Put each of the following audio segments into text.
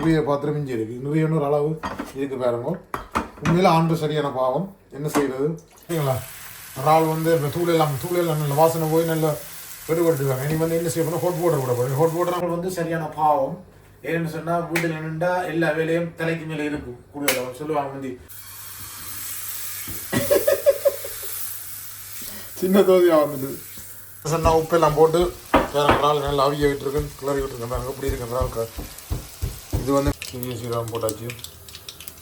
நிறைய பாத்திரம் இஞ்சி இருக்கு. நிறைய இன்னொரு அளவு இருக்கு பாருங்க. உண்மையில ஆண்டு சரியான பாவம். என்ன செய்யறது சரிங்களா? இறால் வந்து இப்போ தூள் எல்லாம் தூள் எல்லாம் நல்ல வாசனை போய் நல்ல எடுபட்டுருக்காங்க இனி வந்து என்ன செய்ய போனால் ஹோட் போட கூட போகிறேன் ஹோட் போடுறவங்க வந்து சரியான பாவம். ஏன்னு சொன்னால் வீட்டில் நின்றா எல்லா வேலையும் தலைக்கு மேலே இருக்கும். கூடுதல் சொல்லுவாங்க வந்து சின்ன தோதியாக வந்துட்டு. சொன்னா உப்பெல்லாம் போட்டு வேற நாள் நல்லா அவிய விட்டுருக்கேன் கிளறி விட்டுருக்கேன் பாருங்க. இப்படி இருக்கு நாள் க- இது வந்து சிறிய சீரகம் போட்டாச்சு.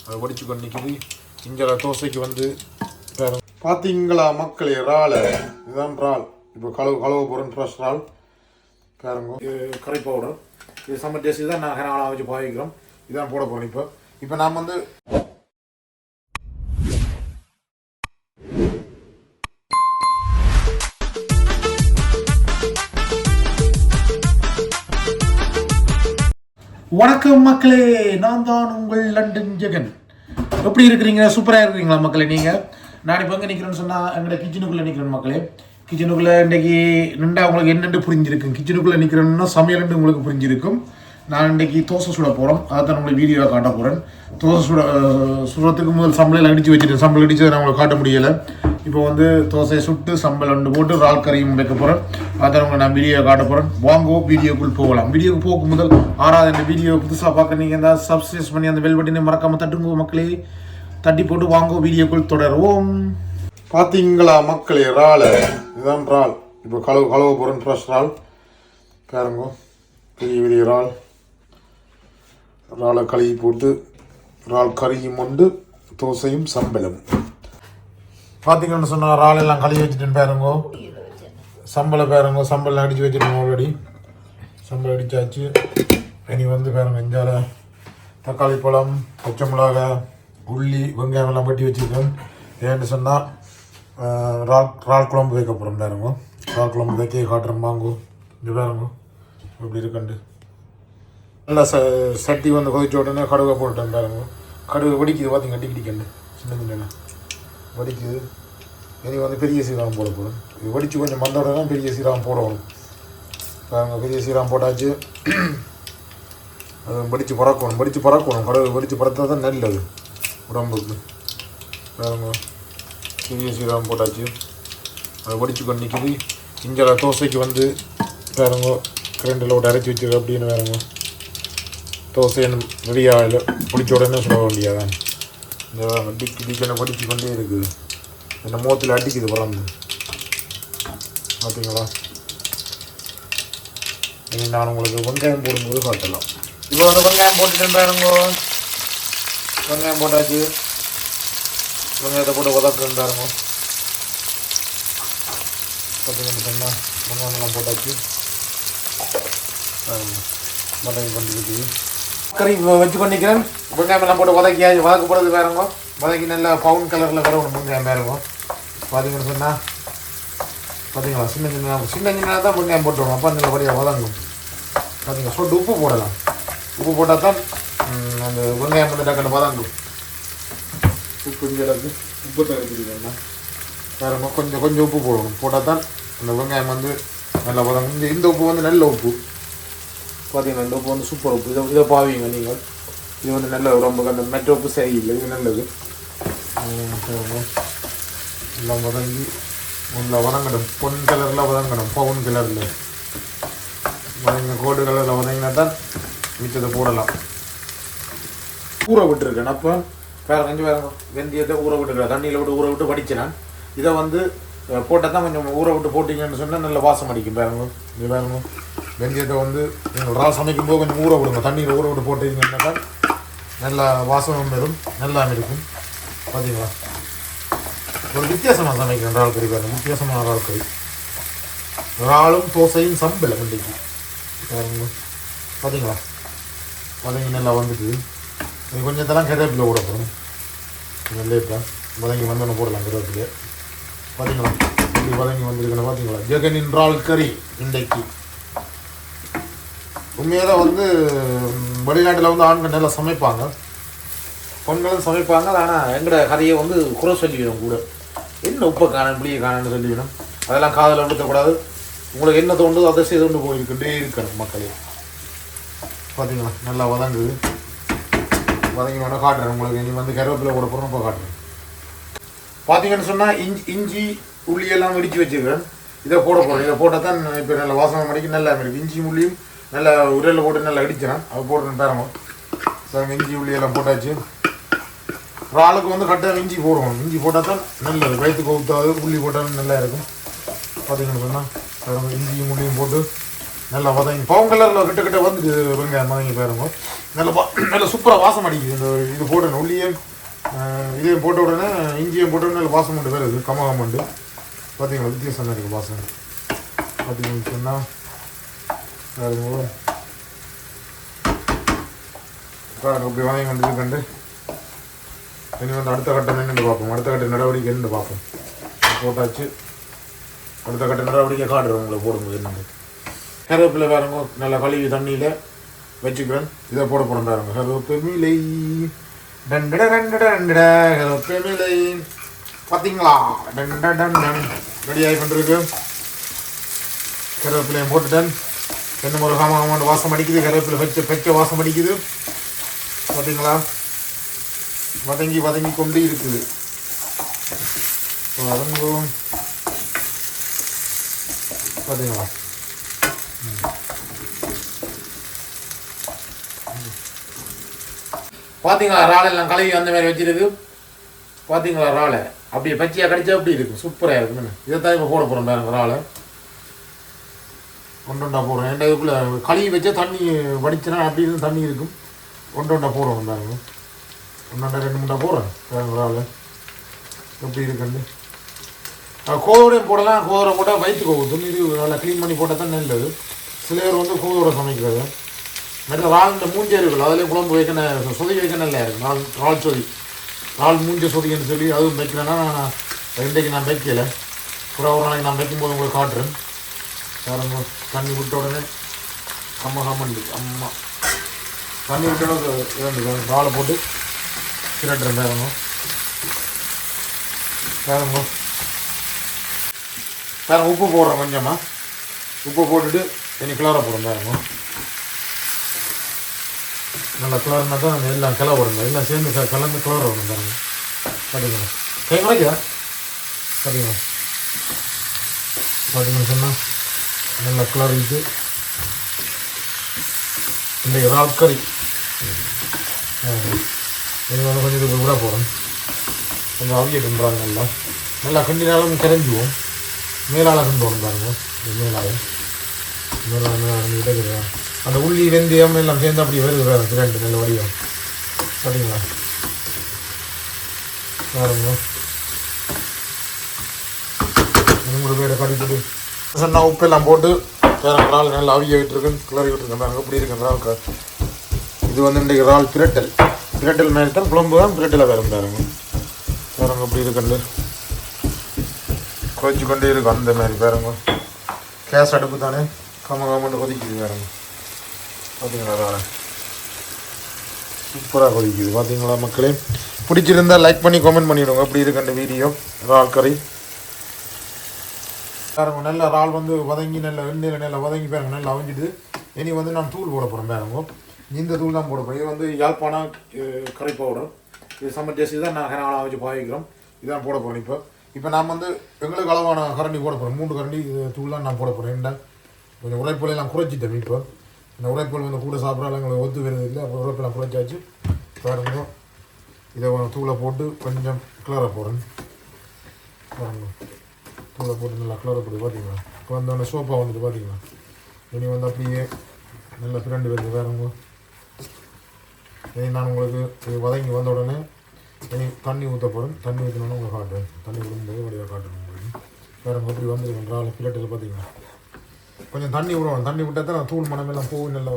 அதை வடிச்சு கொண்டு நிற்கிது இங்கே தோசைக்கு வந்து பார்த்தீங்களா மக்களே இறால். இதுதான் இறால். இப்போ கழுவு கழுவ போகிறேன் ஃப்ரெஷ் இறால். பாருங்க. கரை கறி பவுடர் இது சம்மர் டேஸ்ட் தான். நான் வச்சு பாவிக்கிறோம் இதான் போட போகிறோம் இப்போ. இப்போ நாம் வந்து வணக்கம் மக்களே நான் தான் உங்கள் லண்டன் ஜெகன். எப்படி இருக்கிறீங்க? சூப்பராக இருக்கிறீங்களா மக்களே நீங்கள் நான் இப்போ எங்கே நிற்கிறேன்னு சொன்னால் எங்களோட கிச்சனுக்குள்ளே நிற்கிறேன் மக்களே. கிச்சனுக்குள்ளே இன்றைக்கி நின்றா உங்களுக்கு என்னென்று புரிஞ்சிருக்கும்? கிச்சனுக்குள்ளே நிற்கிறேன்னா சமையல்னு உங்களுக்கு புரிஞ்சிருக்கும். நான் இன்றைக்கி தோசை சுட போகிறோம் அதை தான் உங்களுக்கு வீடியோவை காட்ட போகிறேன் தோசை சுட சுடுறதுக்கு முதல் சம்பளம் அடித்து வச்சுட்டேன். சம்பளம் அடித்து நான் உங்களுக்கு காட்ட முடியலை. இப்போ வந்து தோசையை சுட்டு சம்பல் ரெண்டு போட்டு ரால் கறியும் வைக்க போகிறேன் அதை உங்களை நான் வீடியோ காட்ட போகிறேன் வாங்கோ வீடியோக்குள் போகலாம். வீடியோக்கு போகும் முதல் ஆறாவது இந்த வீடியோ புதுசாக பார்க்க நீங்கள் இருந்தால் சப்ஸ்கிரைஸ் பண்ணி அந்த பெல் பட்டனை மறக்காமல் தட்டுங்க மக்களே. தட்டி போட்டு வாங்கோ வீடியோக்குள் தொடருவோம். பார்த்தீங்களா மக்களே இறால். இதுதான் இறால். இப்போ கழுவு கழுவ போகிறேன் ஃப்ரெஷ் இறால். பாருங்க பெரிய பெரிய இறால். இறாலை கழுவி போட்டு இறால் கறியும் உண்டு தோசையும் சம்பளம். பார்த்தீங்கன்னு சொன்னால் இறால் எல்லாம் கழுவி வச்சுட்டேன் பேருங்கோ. சம்பளம் பேருங்கோ சம்பளம் அடித்து வச்சுட்டேன் ஆல்ரெடி. சம்பளம் அடித்தாச்சு இனி வந்து பாருங்க இஞ்சால தக்காளி பழம் பச்சை மிளகாய் உள்ளி வெங்காயம் எல்லாம் வெட்டி வச்சுருக்கேன். ஏன்னு சொன்னால் ரால் ரால் குழம்பு வைக்க போகிறோம் பாருங்க. ரால் குழம்பு வைக்க காட்டுறோம் வாங்கோ. இங்கே பாருங்க இப்படி இருக்கண்டு நல்லா ச சட்டி வந்து கொதிச்ச உடனே கடுகை போட்டுட்டேன் பாருங்க. கடுகு வெடிக்குது பார்த்தீங்க டிக்கி டிக்கண்டு சின்ன சின்ன வடிக்குது. இனி வந்து பெரிய சீரகம் போட போகிறோம் இது வடித்து கொஞ்சம் மந்த உடனே பெரிய சீரகம் போடணும். பாருங்க பெரிய சீரகம் போட்டாச்சு. அது வடித்து பறக்கணும் வடித்து பறக்கணும். கடவுள் வடித்து பறத்தா தான் நல்லது உடம்புக்கு. பாருங்க பெரிய சீரகம் போட்டாச்சு. அதை வடித்து கொண்டு நிற்கிது இங்கே தோசைக்கு வந்து பாருங்க கிரைண்டில் விட்டு அரைச்சி வச்சிருக்க அப்படின்னு பாருங்க. தோசை ரெடியாக பிடிச்ச உடனே சொல்ல வேண்டியதான் இந்த டிக்கு டிக்கெல்லாம் படித்து கொண்டே இருக்குது. என்ன முகத்தில் அடிக்குது பறந்து பார்த்தீங்களா இனி நான் உங்களுக்கு வெங்காயம் போடும்போது காட்டலாம். இப்போ வந்து வெங்காயம் போட்டுட்டேன் பாருங்க வெங்காயம் போட்டாச்சு. வெங்காயத்தை போட்டு உதக்குறேன் பாருங்க பார்த்தீங்கன்னு சொன்னால் வெங்காயம்லாம் போட்டாச்சு. பாருங்க மட்டன் பண்ணிருக்கு கறி வச்சு பண்ணிக்கிறேன். வெங்காயம் எல்லாம் போட்டு உதக்கி வதக்க போடுறது வேறங்க. வதக்கி நல்லா பவுன் கலரில் வர ஒன்று வெங்காயம் வேறங்க பார்த்தீங்கன்னு சொன்னால் பார்த்தீங்களா சின்ன சின்ன சின்ன சின்ன தான் வெங்காயம் போட்டுருவோம் அப்போ அந்த படியாக வதங்கும். பார்த்தீங்களா சொட்டு உப்பு போடலாம். உப்பு போட்டால் தான் அந்த வெங்காயம் வந்து டக்குன்னு வதங்கும். உப்பு இந்த அளவுக்கு உப்பு தகுதிங்கன்னா வேறு கொஞ்சம் கொஞ்சம் உப்பு போடணும். போட்டால் தான் அந்த வெங்காயம் வந்து நல்லா வதங்கும். இந்த இந்த உப்பு வந்து நல்ல உப்பு. பார்த்தீங்கன்னா இந்த உப்பு வந்து சூப்பர் உப்பு. இதை இதை பாவீங்க நீங்கள். இது வந்து நல்ல ரொம்ப அந்த மெட்ட உப்பு சரியில்லை. இது நல்லது. எல்லாம் வதங்கி உள்ள வதங்கணும். பொன் கலரில் வதங்கணும். பவுன் கலரில். வதங்க கோடு கலரில் வதங்கினா தான் மிச்சத்தை போடலாம். ஊற விட்டுருக்கேன். அப்போ வேறு கஞ்சி வேறு வெந்தயத்தை ஊற விட்டுருக்கேன். தண்ணியில் விட்டு ஊற விட்டு வடிச்சினேன் இதை வந்து போட்டால் தான் கொஞ்சம் ஊற விட்டு போட்டிங்கன்னு சொன்னால் நல்ல வாசம் அடிக்கும். பாருங்க. இது பாருங்க. வெந்தயத்தை வந்து நீங்கள் ரா சமைக்கும் போது கொஞ்சம் ஊற விடுங்க. தண்ணியில் ஊற விட்டு போட்டீங்கன்னாக்கா தான் நல்ல வாசமும் வரும் நல்லா இருக்கும். பார்த்தீங்களா ஒரு வித்தியாசமாக சமைக்கிறேன் இறால் கறி பாருங்கள் வித்தியாசமான இறால் கறி. இறாலும் தோசையும் சம்பளம் இன்றைக்கு பார்த்தீங்களா வதங்கி நல்லா வந்துட்டு இது கொஞ்சத்தெல்லாம் கருவேப்பிலை கூட போடும் கொஞ்சம் லேட்டாக வதங்கி வந்தோன்னு போடலாம் கருவேப்பிலை பார்த்தீங்களா இப்படி வதங்கி வந்திருக்கணும் பார்த்தீங்களா ஜெகனின் இறால் கறி இன்றைக்கு. உண்மையாக வந்து வெளிநாட்டில் வந்து ஆண்கள் நல்லா சமைப்பாங்க. பெண்களும் சமைப்பாங்க ஆனால் எங்கட கதையை வந்து குறை சொல்லிவிடும் கூட. என்ன உப்பை காணும் இப்படியே காணன்னு சொல்லிவிடும். அதெல்லாம் காதில் விழுத்தக்கூடாது உங்களுக்கு என்ன தோணுதோ அதை செய்து கொண்டு போயிருக்கிட்டே இருக்கணும் மக்களே. பார்த்தீங்களா நல்லா வதங்குது. வதங்கி வதங்கினோட காட்டுறேன் உங்களுக்கு. இனி வந்து கருவேப்பிலை போட போகிறோம் இப்போ காட்டுறேன். பார்த்தீங்கன்னு சொன்னால் இஞ்சி இஞ்சி உள்ளி எல்லாம் இடித்து இதை போட போகிறேன் இதை போட்டால் தான் இப்போ நல்ல வாசனை மணிக்கு நல்லா இருக்கு. இஞ்சி உள்ளியும் நல்லா உரலில் போட்டு நல்லா இடிச்சிடறேன். அது போட்டுன்னு பாருங்க. சார் இஞ்சி உள்ளி எல்லாம் போட்டாச்சு. இறாலுக்கு ஆளுக்கு வந்து கரெக்டாக இஞ்சி போடுவோம். இஞ்சி போட்டால் தான் நல்லது வயிற்றுக்கு ஊற்றாது உள்ளி போட்டாலும் நல்லா இருக்கும். பார்த்தீங்கன்னு சொன்னால் இஞ்சியும் உள்ளியும் போட்டு நல்லா வதங்கி பவுன் கலரில் கிட்ட கிட்ட வந்துட்டு வெங்காயம் வதங்கி பாருங்க. நல்ல நல்லா நல்ல சூப்பராக வாசம் அடிக்குது. இந்த இது போடணும் உள்ளியும் இதையும் போட்ட உடனே இஞ்சியும் போட்ட உடனே நல்ல வாசம் மட்டும் வருது. கமகம் உண்டு பார்த்தீங்களா வித்தியாசம் இருக்குது வாசம். பார்த்தீங்கன்னு சொன்னால் அப்படி வாங்கி வந்து கண்டு. இனி வந்து அடுத்த கட்டம் என்னென்னு பார்ப்போம் அடுத்த கட்ட நடவடிக்கை என்னென்னு பார்ப்போம் போட்டாச்சு அடுத்த கட்ட நடவடிக்கை காட்டுறோம் உங்களை போடும்போது என்னென்னு கருவேப்பிலை பாருங்க நல்லா கழுவி தண்ணியில் வச்சுக்கிறேன் இதை போட போகிறேன் பாருங்க கருவேப்பிலை டண்டட டண்டட டண்டட கருவேப்பிலை பார்த்தீங்களா டண்ட டன் டன் ரெடி ஆகி பண்ணிருக்கு கருவேப்பிலையும் போட்டுட்டேன் என்ன ஒரு காமாண்டு வாசம் அடிக்குது கருவேப்பிலை வச்ச பெச்ச வாசம் அடிக்குது பார்த்தீங்களா வதங்கி வதங்கி கொண்டு இருக்குது. வதங்கும் பார்த்தீங்களா பார்த்தீங்களா இறால் எல்லாம் கழுவி அந்த மாதிரி வச்சிருக்கு பார்த்தீங்களா இறாலை? அப்படியே பச்சையாக கடிச்சா அப்படி இருக்கும்? சூப்பராக இருக்குன்னு இதை தான் இப்போ போட போகிறோம் பாருங்க இறாலை. ஒன்றொண்டா போடுறோம். ஏன்டா இதுக்குள்ளே கழுவி வச்சா தண்ணி வடிச்சுனா அப்படி இருந்து தண்ணி இருக்கும். ஒன்றொண்டா போடுறோம் பாருங்க. ஒன்றொண்டா ரெண்டு மூண்டா போடுறேன் ஒரு இறாலை எப்படி இருக்குன்னு. கோதுரையும் போடலாம். கோதுரை போட்டால் வயிற்றுக்கு ஊற்றும் இது நல்லா க்ளீன் பண்ணி போட்டால் தான் நல்லது. சில பேர் வந்து கோதுரை சமைக்கிறது. மற்ற ரால் இந்த மூஞ்சி இருக்குல்ல அதிலே குழம்பு வைக்கணும் சொதி வைக்க நல்லா இருக்கும் ரால் ரால் சொதி ரால் மூஞ்ச சொதின்னு சொல்லி அதுவும் வைக்கலன்னா நான் இன்றைக்கு நான் வைக்கலை. கூட ஒரு நாளைக்கு நான் வைக்கும்போது உங்களுக்கு காட்டுறேன். பாருங்க தண்ணி விட்ட உடனே கம்ம கம்மண்டு அம்மா. தண்ணி விட்ட உடனே ராலை போட்டு திரட்டுறேன் பாருங்க பாருங்க பாருங்க உப்பு போடுறேன் கொஞ்சமா உப்பு போட்டுட்டு இனி கிளற போடுறேன் பாருங்க நல்லா கிளறினா தான் எல்லாம் கிள எல்லாம் சேர்ந்து கலந்து கிளற விடணும் பாருங்க சரிங்களா கை குறைக்குதா சரிங்களா பார்த்தீங்கன்னு சொன்னால் நல்லா கிளறிட்டு இந்த இறால் கறி இது கொஞ்சம் இதுக்கு விட போகிறேன் கொஞ்சம் அவியட்டுன்றாங்க நல்லா நல்லா கிண்டினாலும் கரைஞ்சுவோம் மேலால் கொண்டு வரணும் பாருங்க இது மேலால அந்த உள்ளி வெந்தயம் எல்லாம் சேர்ந்து அப்படி வருது பாருங்க ரெண்டு நல்ல வடிவம் சரிங்களா பாருங்க மூணு பேரை கடிக்கிட்டு உப்பு உப்பெல்லாம் போட்டு வேற இறால் நல்லா அவிய விட்டுருக்கு கிளறி விட்டுருக்கேன் பாருங்க இப்படி இருக்கு இது வந்து இன்றைக்கு இறால் பிரட்டல் பிரட்டல் மாதிரி தான் குழம்பு தான் பிரட்டலை வேறு பாருங்க. பாருங்க அப்படி இருக்குன்னு. கொதிச்சு கொண்டே இருக்கும் அந்த மாதிரி பாருங்க. கேஸ் அடுப்பு தானே? கம கமன்னு கொதிக்குது பாருங்க. பார்த்தீங்களா வேறு? சூப்பராக கொதிக்குது பார்த்தீங்களா மக்களே? பிடிச்சிருந்தா லைக் பண்ணி கமெண்ட் பண்ணிவிடுங்க அப்படி இருக்கு அந்த வீடியோ இறால் கறி. பாருங்க நல்லா இறால் வந்து வதங்கி நல்லா எண்ணெயில் நல்லா வதங்கி பாருங்க நல்லா அவிஞ்சிட்டு இனி வந்து நான் தூள் போட போகிறேன் பாருங்க. இந்த தூள் தான் போடுவோம். இது வந்து யாழ்ப்பாணம் கரை பவுடர் இது சம்மர் டேஸ்ட் தான். நான் கனகாலம் வச்சு பாவிக்கிறோம் இதான் போட போகிறேன் இப்போ. இப்போ நான் வந்து எங்களுக்கு அளவான கரண்டி போட போகிறேன் மூன்று கரண்டி இது தூள்லாம் நான் போட போகிறேன் ஏன்டா? கொஞ்சம் உரைப்பொலையெல்லாம் குறைச்சிட்டேன் இப்போ. இந்த உரைப்பொல் வந்து கூட சாப்பிட்றாலும் எங்களுக்கு ஒத்து வருது இல்லை. அப்புறம் உரைப்பெல்லாம் குறைச்சாச்சு. பாருங்க இதை கொஞ்சம் தூளை போட்டு கொஞ்சம் கிளற போகிறேன் பாருங்க. தூளை போட்டு நல்லா கிளற போட்டு பார்த்தீங்களா இப்போ வந்தோடனே சோப்பா வந்துட்டு பார்த்தீங்களா இனி வந்து அப்படியே நல்லா பிரண்டு வருது வேறங்க இனி நான் உங்களுக்கு வதங்கி வந்த உடனே இனி தண்ணி ஊற்றப்படும் தண்ணி ஊற்றினோன்னு உங்களுக்கு காட்டுறேன். தண்ணி விடும்போது வழியாக காட்டுறேன் உங்களுக்கு. வேறு எப்படி வந்துருக்கு என்றால் பிளட்டில் பார்த்தீங்களா கொஞ்சம் தண்ணி விடணும் தண்ணி விட்டால் தான் தூள் மனம் எல்லாம் போகும். நல்ல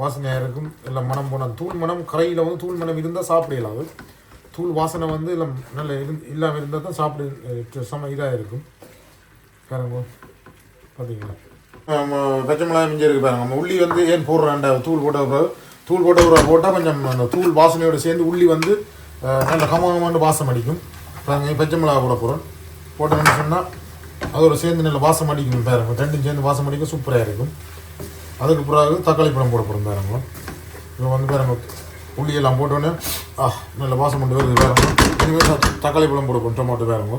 வாசனையாக இருக்கும். எல்லாம் மனம் போனால் தூள் மனம் கரையில் வந்து தூள் மனம் இருந்தால் சாப்பிடலாம் அது. தூள் வாசனை வந்து எல்லாம் நல்ல இரு இல்லாமல் இருந்தால் தான் சாப்பிட சம இதாக இருக்கும். பாருங்க பார்த்தீங்களா? பச்சை மிளகாய் மிஞ்சி இருக்கு பாருங்க. நம்ம உள்ளி வந்து ஏன் போடுறாண்ட தூள் போட்ட பிறகு தூள் போட்ட பிறகு போட்டால் கொஞ்சம் அந்த தூள் வாசனையோடு சேர்ந்து உள்ளி வந்து நல்ல கமகமாண்டு வாசம் அடிக்கும். நாங்கள் பச்சை மிளகா போட போகிறோம் போட்டோம்னு சொன்னால் அதோட சேர்ந்து நல்ல வாசம் அடிக்கும் பாருங்க. ரெண்டும் சேர்ந்து வாசம் அடிக்க சூப்பராக இருக்கும். அதுக்கு பிறகு தக்காளி பழம் போட போகிறோம் பாருங்க. இப்போ வந்து பாருங்க உள்ளியெல்லாம் போட்டோன்னே ஆ நல்ல வாசம் பண்ணி வருது வேறுங்க இனிமேல் தக்காளி பழம் போட போகிறோம் டொமாட்டோ வேறுங்க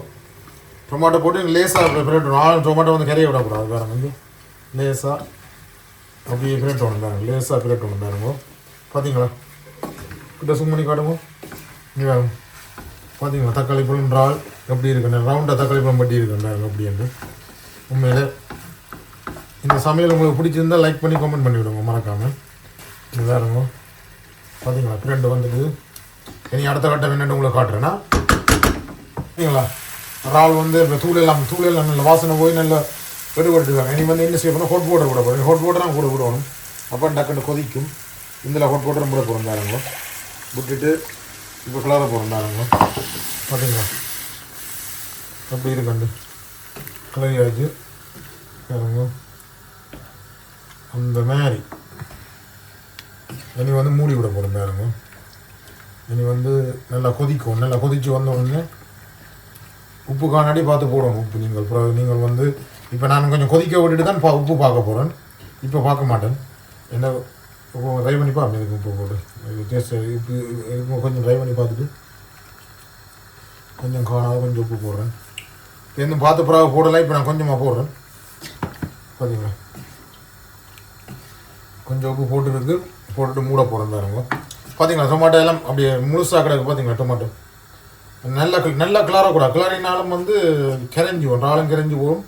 டொமாட்டோ போட்டு லேசாக பிரட்டணும் ஆளும் டொமாட்டோ வந்து கரைய விடக்கூடாது வேறுங்க வந்து லேசாக அப்படியே பிரட்டணும் பாருங்க. லேசாக பிரட்டணும் பாருங்க. பார்த்தீங்களா கிட்ட சும் பண்ணி காட்டுங்க. பார்த்தீங்களா தக்காளி பழம் இறால் எப்படி இருக்குன்னு ரவுண்டாக தக்காளி பழம் பட்டி இருக்குன்னு அப்படி அப்படின்னு உண்மையில் இந்த சமையல் உங்களுக்கு பிடிச்சிருந்தா லைக் பண்ணி கமெண்ட் பண்ணிவிடுங்க மறக்காமல் இது வேறுங்க பார்த்தீங்களா பிரெண்டு வந்துட்டு. இனி அடுத்த கட்டம் என்னென்னு உங்களுக்கு காட்டுறேன்னா சரிங்களா இறால் வந்து இப்போ தூள் எல்லாம் தூள் எல்லாம் நல்ல வாசனை போய் நல்ல எடுபட்டுருக்காங்க இனி வந்து என்ன செய்யணும் ஹோட் போட்டர் கூட போடணும் ஹோட் போட்டர் கூட விடணும். அப்போ டக்குன்னு கொதிக்கும். இதில் ஹோட் போட்டு கூட போகிறோம் விட்டுட்டு இப்போ கிளற போகிறோம் பார்த்தீங்களா அப்படி இருக்கண்டு கிளறி ஆச்சு பாருங்க. அந்த மாதிரி. இனி வந்து மூடி விட போகிறோம் பாருங்க. இனி வந்து நல்லா கொதிக்கும். நல்லா கொதித்து வந்த உடனே உப்பு காணாடி பார்த்து போடணும் உப்பு நீங்கள் அப்புறம் நீங்கள் வந்து இப்போ நான் கொஞ்சம் கொதிக்க விட்டுட்டு தான் பா உப்பு பார்க்க போகிறேன் இப்போ பார்க்க மாட்டேன். என்ன இப்போ ட்ரை பண்ணி பார்ப்பேன் இதுக்கு உப்பு போட்டு. டேஸ்ட் இப்போ இதுக்கு கொஞ்சம் ட்ரை பண்ணி பார்த்துட்டு கொஞ்சம் காணாத கொஞ்சம் உப்பு போடுறேன். இப்போ பார்த்து பிறகு போடலாம் இப்போ நான் கொஞ்சமாக போடுறேன். பார்த்தீங்களா கொஞ்சம் உப்பு போட்டுருக்கு போட்டுட்டு மூட போகிறேன் பாருங்க பார்த்தீங்களா டொமாட்டோ எல்லாம் அப்படியே முழுசாக கிடக்கு பார்த்தீங்களா டொமாட்டோ நல்லா நல்லா கிளாராக கூட கிளாரினாலும் வந்து கிளஞ்சி வரும் ஆளும் கிளஞ்சி போகும்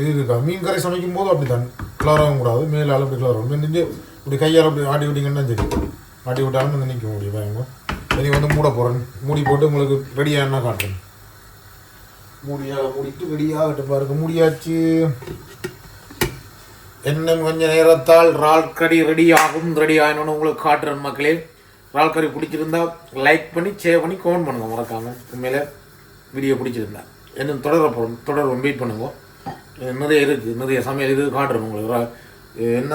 இது இருக்கா? மீன் கறி சமைக்கும் போது அப்படி தான் கிளாராகவும் கூடாது மேலே அப்படி கிளாரும் நெஞ்சு இப்படி கையால் அப்படி ஆட்டி விட்டிங்கன்னா சரி ஆட்டி விட்டாலும் வந்து நிற்க முடியும் பயங்க சரி வந்து மூட போகிறேன் மூடி போட்டு உங்களுக்கு ரெடியானா காட்டுறேன் மூடியாக மூடிட்டு ரெடியாகட்டு பாருங்க. மூடியாச்சு. இன்னும் கொஞ்ச நேரத்தால் இறால் கறி ரெடி ஆகும். ரெடி ஆகணும்னு உங்களுக்கு காட்டுறேன் மக்களே. இறால் கறி பிடிச்சிருந்தா லைக் பண்ணி ஷேர் பண்ணி கமெண்ட் பண்ணுங்க. மறக்காமல் உண்மையில் வீடியோ பிடிச்சிருந்தா. இன்னும் தொடர போகிறோம் தொடர்வோம் வெயிட் பண்ணுங்க. இது நிறைய இருக்குது நிறைய சமையல் இது காட்டுறேன் உங்களுக்கு. என்ன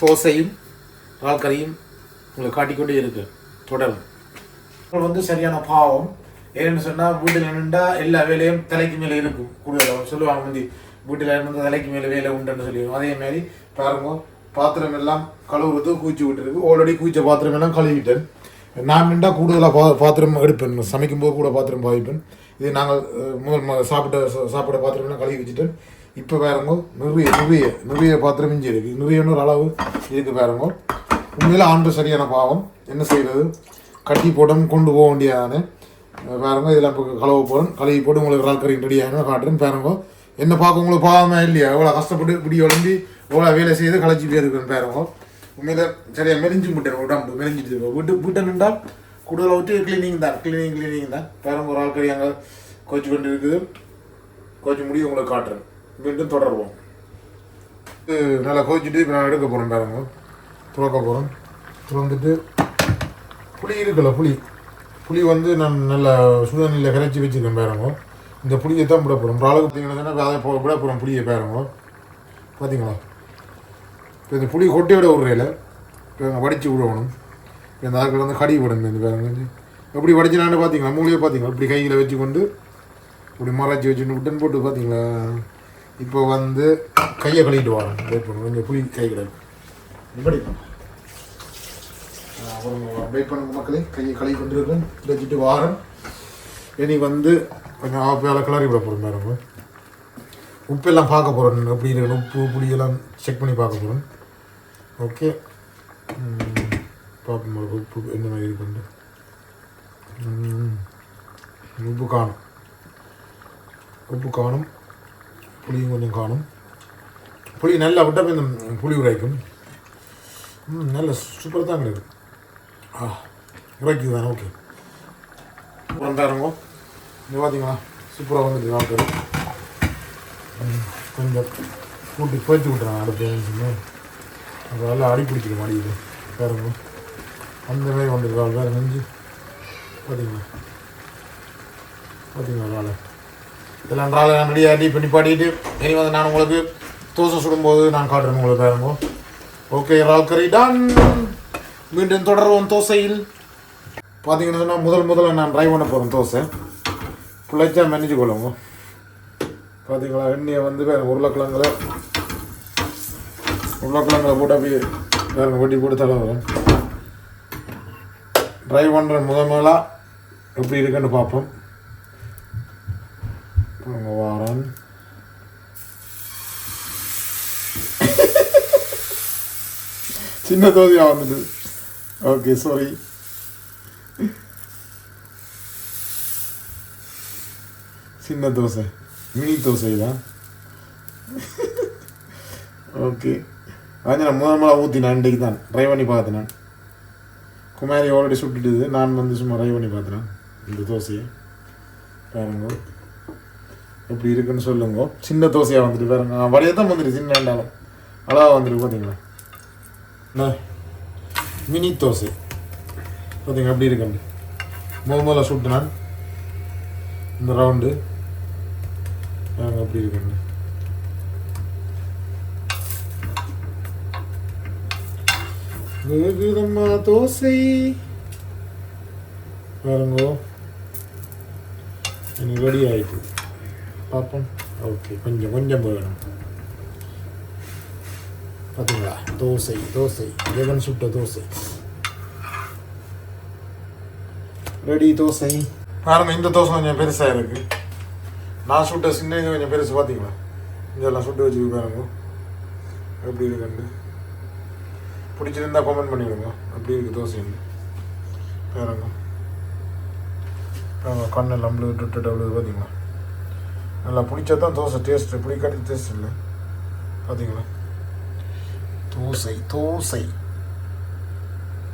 தோசையும் பால்கறியும் உங்களை காட்டிக்கொண்டே இருக்கு. தொடரும். வந்து சரியான பாவம். ஏன்னு சொன்னால் வீட்டில் நின்றா எல்லா வேலையும் தலைக்கு மேலே இருக்கும். கூடுதலாக சொல்லுவாங்க வந்து வீட்டில் இருந்தால் தலைக்கு மேலே வேலை உண்டுன்னு சொல்லிடுவோம். அதே மாதிரி பாருங்க பாத்திரம் எல்லாம் கழுவுறது கூச்சி விட்டுருக்கு ஆல்ரெடி கூச்ச பாத்திரம் எல்லாம் கழுவிட்டேன். நான் நின்றா கூடுதலாக பா பாத்திரம் எடுப்பேன். சமைக்கும்போது கூட பாத்திரம் பாவிப்பேன். இது நாங்கள் முதல் சாப்பிட்ட சா- சாப்பிட்ட பாத்திரம் கழுவி வச்சுட்டேன். இப்போ பாருங்க நிறைய நிறைய நிறைய பாத்திரம் இஞ்சி இருக்கு. நிறைய ஒரு அளவு இருக்கு பாருங்க. உண்மையில் ஆண்டு சரியான பாவம். என்ன செய்யறது கட்டி போட்டோம் கொண்டு போக வேண்டியதானே. பாருங்க இதெல்லாம் இப்போ கழுவ போகிறேன் கழுவி போட்டு உங்களுக்கு இறால் கறி ரெடி ஆகணும் காட்டுறேன் பாருங்க. என்ன பார்க்க உங்களுக்கு பாவமே இல்லையா? எவ்வளோ கஷ்டப்பட்டு இப்படி உழம்பி எவ்வளோ வேலை செய்து களைச்சி போயிருக்கேன் பாருங்க. உண்மையில் சரியாக மெலிஞ்சு முட்டேன் உடம்பு மெலிஞ்சிட்டு இருக்கோம் விட்டு வீட்டை நின்றால் கூடுதலாக விட்டு கிளீனிங் தான் கிளீனிங் கிளீனிங் தான். பாருங்க ஒரு ஆள் கறி அங்கே கோச்சு கொண்டு இருக்குது. கோச்சு முடிய உங்களுக்கு காட்டுறேன். மீண்டும் தொடருவோம். இது நல்லா கோச்சிட்டு இப்போ நான் எடுக்க போகிறேன் பாருங்க. துறக்க போகிறேன் துறந்துட்டு புளி இருக்குல்ல புளி. புளி வந்து நான் நல்லா சுடுதண்ணியில் கரைச்சி வச்சுருக்கேன் பாருங்க. இந்த புளியை தான் விட போகிறோம் ஒரு அளவுக்கு பார்த்தீங்கன்னா அதை போ- விட போகிறோம் புளியை பாருங்க. பார்த்தீங்களா இப்போ இந்த புளி கொட்டி விட விடுறையில் இப்போ வடித்து விடணும். இப்போ இந்த ஆட்கள் வந்து கடி விடணும் இந்த பாருங்க. எப்படி வடிச்சினான்னு பார்த்தீங்களா மூலியை பார்த்தீங்களா இப்படி கையில் வச்சு கொண்டு இப்படி மறைச்சி வச்சுட்டு விட்டுன்னு போட்டு பார்த்தீங்களா இப்போ வந்து கையை கழுவிட்டு வரோம் வெயிட் பண்ணுங்க கொஞ்சம் புளி கை கிடக்கு இப்படி. அப்புறம் வெயிட் பண்ணுங்க மக்களே. கையை கழுவி கொண்டு இருக்கேன் வச்சுட்டு வாரேன் இனி வந்து கொஞ்சம் வேலை கிளறி விட போகிறோம் மேடம் உப்பெல்லாம் பார்க்க போகிறேன் எப்படி இருக்கணும் உப்பு புளியெல்லாம் செக் பண்ணி பார்க்க போகிறேன் ஓகே பார்ப்போம் உப்பு என்ன மாதிரி இருக்குண்டு உப்பு காணும். உப்பு காணும். புளியும் கொஞ்சம் காணும். புளி நல்லா விட்டால் இந்த புளி உரைக்கும். ம் நல்ல சூப்பராக தான் கிடைக்கும் ஆ உரைக்குது தானே ஓகே வந்தாருங்க இங்கே பார்த்தீங்களா சூப்பராக வந்துட்டு நாட்கள் கொஞ்சம் கூட்டி போய்த்து விட்டுறேன் அடுத்து அப்புறம் நல்லா அடி பிடிச்சிடும் அடிக்குது பாருங்க. அந்த மாதிரி வந்துருக்கு வேறு நெஞ்சு. பார்த்தீங்களா பார்த்தீங்களா வேலை இதெல்லாம் என்றால் நான் ரெடி ஆட்டி பண்ணி பாடிட்டு இனி வந்து நான் உங்களுக்கு தோசை சுடும்போது நான் காட்டுறேன் உங்களுக்கு பாருங்க ஓகே இறால் கறி டன் மீண்டும் தொடர்வோம் தோசையில். பார்த்தீங்கன்னு சொன்னால் முதல் முதல்ல நான் ட்ரை பண்ண போகிறேன் தோசை. பிள்ளைச்சா மெனிச்சு கொள்ளுங்க. பார்த்தீங்களா எண்ணெயை வந்து வேறு உருளைக்கிழங்குல உருளைக்கிழங்குல போட்டு அப்படியே வேறு வெட்டி போட்டு தலை வரும் ட்ரை பண்ணுற முதல். முதலாக எப்படி இருக்குன்னு பார்ப்போம் அங்கே வாரன் சின்ன தோதியாக வந்துட்டு ஓகே சாரி சின்ன தோசை. மினி தோசை தான் ஓகே அது நான் முதல் முதல்ல ஊற்றினேன் இன்றைக்கு தான். ட்ரை பண்ணி பார்த்தேன் நான். குமாரி ஆல்ரெடி சுட்டுட்டுது. நான் வந்து சும்மா ட்ரை பண்ணி பார்த்தேன் இந்த தோசையை. பாருங்க. எப்படி இருக்குன்னு சொல்லுங்க. சின்ன தோசையாக வந்துட்டு பாருங்க. வழியாக தான் வந்துட்டு சின்ன வேண்டாலும். அழகாக வந்துருக்கு பார்த்தீங்களா மினி தோசை. பார்த்தீங்க அப்படி இருக்குன்னு முதல் முதல்ல சுட்டு நான் இந்த ரவுண்டு நாங்கள் அப்படி இருக்குன்னு வேகுதம்மா தோசை. பாருங்கோ. எனக்கு ரெடி ஆயிட்டு. பார்ப்போம். ஓகே கொஞ்சம் கொஞ்சம் வேணும் பார்த்தீங்களா தோசை தோசை. ஜெகன் சுட்ட தோசை. ரெடி தோசை. பாருங்க இந்த தோசை கொஞ்சம் பெருசாக இருக்குது நான் சுட்ட சின்ன இது கொஞ்சம் பெருசு பார்த்தீங்களா இதெல்லாம் சுட்டு வச்சு பாருங்க. எப்படி இருக்குன்னு பிடிச்சிருந்தா கமெண்ட் பண்ணிவிடுங்க அப்படி இருக்கு தோசைன்னு பாருங்க. பாருங்க கண்ணு நம்மளு டபுள் பார்த்தீங்களா நல்லா பிடிச்சா தான் தோசை டேஸ்ட்டு பிடிக்காட்டி டேஸ்ட் இல்லை. பார்த்தீங்களா தோசை தோசை.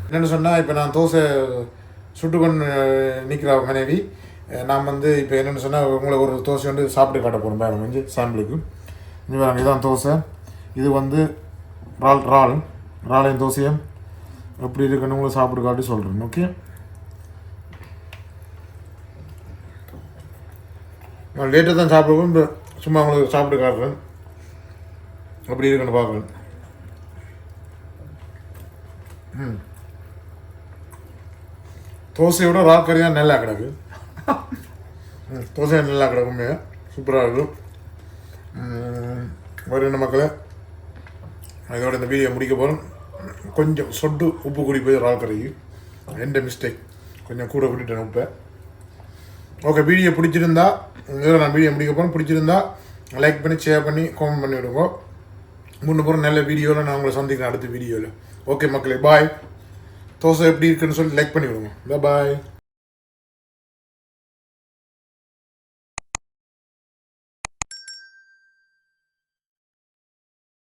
என்னென்னு சொன்னால் இப்போ நான் தோசை சுட்டுக்கொண்டு நிற்கிற மனைவி. நான் வந்து இப்போ என்னென்னு சொன்னால் உங்களை ஒரு தோசை வந்து சாப்பிட்டு காட்ட போகிறேன் பேரம் வந்து சாம்பிளுக்கு இது பாருங்க தோசை. இது வந்து ரால் ரால் ராலையும் தோசையும் எப்படி இருக்குன்னு உங்களை சாப்பிட்டு காட்டி சொல்கிறேன் ஓகே நான் லேட்டாக தான் சாப்பிடுவோம் இப்போ சும்மா உங்களுக்கு சாப்பிட்டு காட்டுறேன். அப்படி இருக்குன்னு பார்க்குறேன். தோசையோட ராக்கறி தான் நல்லா கிடக்கு ம், தோசை நல்லா கிடக்குமே சூப்பராக இருக்கும் ம், மக்களை என்ன இதோட இந்த வீடியோ முடிக்க போகிறோம் கொஞ்சம் சொட்டு உப்பு கூடி போய் ராக்கறிக்கு எந்த மிஸ்டேக் கொஞ்சம் கூட விட்டுட்டேன் உப்பை. ஓகே வீடியோ பிடிச்சிருந்தா இதோட நான் வீடியோ முடிக்க போகிறேன் பிடிச்சிருந்தா லைக் பண்ணி ஷேர் பண்ணி காமெண்ட் பண்ணி விடுங்க. முன்ன போகிற நல்ல வீடியோவில் நான் உங்களை சந்திக்கிறேன் அடுத்த வீடியோவில் ஓகே மக்களே பாய் தோசை எப்படி இருக்குன்னு சொல்லி லைக் பண்ணி விடுங்க பாய்